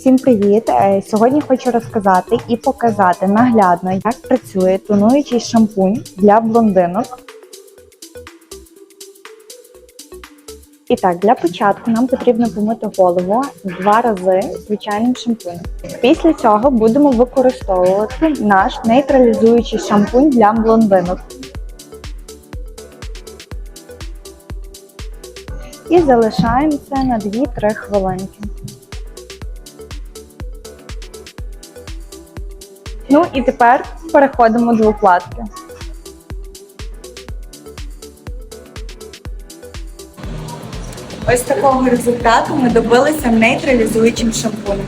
Всім привіт! Е, Сьогодні хочу розказати і показати наглядно, як працює тонуючий шампунь для блондинок. І так, для початку нам потрібно помити голову два рази звичайним шампунем. Після цього будемо використовувати наш нейтралізуючий шампунь для блондинок. І залишаємо це на 2-3 хвилинки. Ну і тепер переходимо до укладки. Ось такого результату ми добилися нейтралізуючим шампунем.